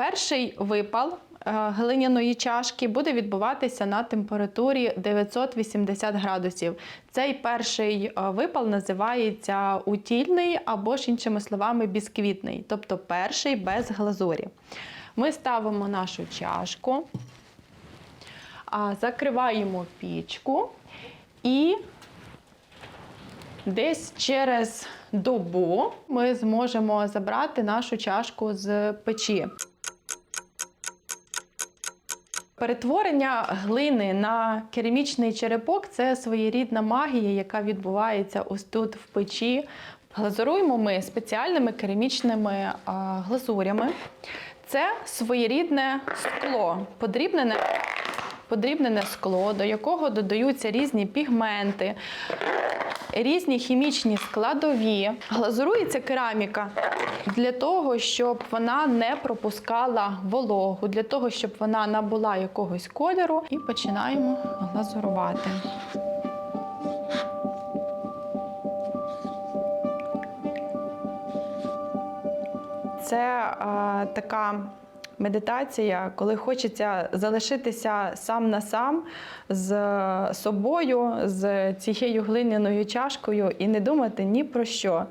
Перший випал е, глиняної чашки буде відбуватися на температурі 980 градусів. Цей перший е, випал називається утільний або ж іншими словами бісквітний, тобто перший без глазурі. Ми ставимо нашу чашку, закриваємо пічку і десь через добу ми зможемо забрати нашу чашку з печі. Перетворення глини на керамічний черепок це своєрідна магія, яка відбувається ось тут в печі. Глазуруємо ми спеціальними керамічними глазурями. Це своєрідне скло, подрібнене, подрібнене скло, до якого додаються різні пігменти, різні хімічні складові. Глазурується кераміка для того, щоб вона не пропускала вологу, для того, щоб вона набула якогось кольору, і починаємо глазурувати. Це е, така медитація, коли хочеться залишитися сам на сам з собою, з цією глиняною чашкою і не думати ні про що.